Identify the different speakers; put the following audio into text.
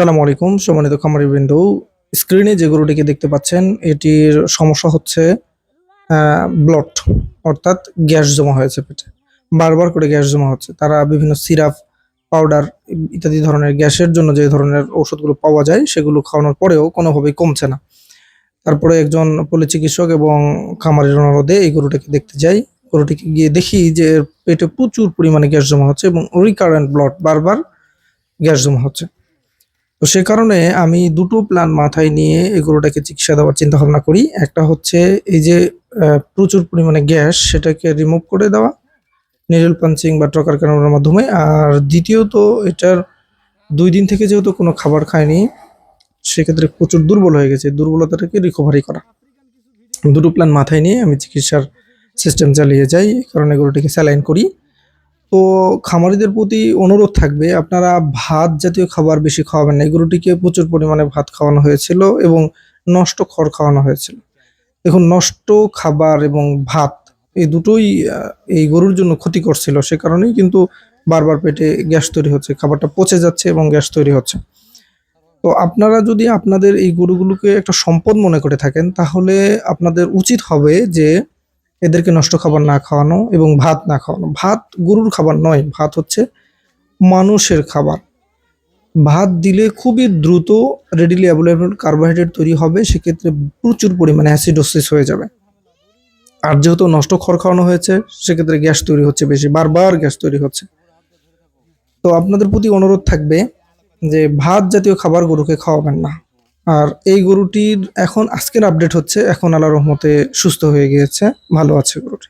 Speaker 1: আসসালামু আলাইকুম, সম্মানিত খামারি বৃন্দ স্ক্রিনে যে গরুটিকে দেখতে পাচ্ছেন, এটির সমস্যা হচ্ছে ব্লট অর্থাৎ গ্যাস জমা হয়েছে পেটে। বারবার করে গ্যাস জমা হচ্ছে। তারা বিভিন্ন সিরাপ, পাউডার ইত্যাদি ধরনের গ্যাসের জন্য যে ধরনের ওষুধগুলো পাওয়া যায়, সেগুলো খাওয়ানোর পরেও কোনোভাবেই কমছে না। তারপরে একজন পল্লী চিকিৎসক এবং খামারের অনুরোধে এই গরুটাকে দেখতে যাই। গরুটিকে গিয়ে দেখি যে পেটে প্রচুর পরিমাণে গ্যাস জমা হচ্ছে এবং রিকারেন্ট ব্লট বারবার গ্যাস জমা হচ্ছে। তো সে কারণে আমি দুটো প্ল্যান মাথায় নিয়ে এই গরুটাকে চিকিৎসা দেওয়ার চিন্তা ভাবনা করি। একটা হচ্ছে এই যে প্রচুর পরিমাণে গ্যাস সেটাকে রিমুভ করে দেওয়া নিডল পাঞ্চিং বা ট্রকার কানানোর মাধ্যমে। আর দ্বিতীয়ত এটার দুই দিন থেকে যেহেতু কোনো খাবার খায়নি, সেক্ষেত্রে প্রচুর দুর্বল হয়ে গেছে। দুর্বলতাটাকে রিকভারি করা। দুটো প্ল্যান মাথায় নিয়ে আমি চিকিৎসার সিস্টেম চালিয়ে যাই। কারণে গরুটিকে স্যালাইন করি। তো খামারিদের প্রতি অনুরোধ থাকবে, আপনারা ভাত জাতীয় খাবার বেশি খাওয়াবেন না। এই গরুটিকে প্রচুর পরিমাণে ভাত খাওয়ানো হয়েছিল এবং নষ্ট খড় খাওয়ানো হয়েছিল। দেখুন, নষ্ট খাবার এবং ভাত এই দুটোই এই গরুর জন্য ক্ষতিকর ছিল সে কারণেই কিন্তু বারবার পেটে গ্যাস তৈরি হচ্ছে, খাবারটা পচে যাচ্ছে এবং গ্যাস তৈরি হচ্ছে। তো আপনারা যদি আপনাদের এই গরুগুলোকে একটা সম্পদ মনে করে থাকেন, তাহলে আপনাদের উচিত হবে যে এদেরকে নষ্ট খাবার না খাওয়ানো এবং ভাত না খাওয়ানো। ভাত গরুর খাবার নয়, ভাত হচ্ছে মানুষের খাবার। ভাত দিলে খুবই দ্রুত রেডিলি অ্যাভেলেবল কার্বোহাইড্রেট তৈরি হবে, সেক্ষেত্রে প্রচুর পরিমাণে অ্যাসিডোসিস হয়ে যাবে। আর যেহেতু নষ্ট খড় খাওয়ানো হয়েছে, সেক্ষেত্রে গ্যাস তৈরি হচ্ছে বেশি, বারবার গ্যাস তৈরি হচ্ছে। তো আপনাদের প্রতি অনুরোধ থাকবে যে ভাত জাতীয় খাবার গরুকে খাওয়াবেন না। আর এই গরুটির এখন আজকের আপডেট হচ্ছে, এখন আল্লাহ রহমতে সুস্থ হয়ে গিয়েছে, ভালো আছে গরুটি।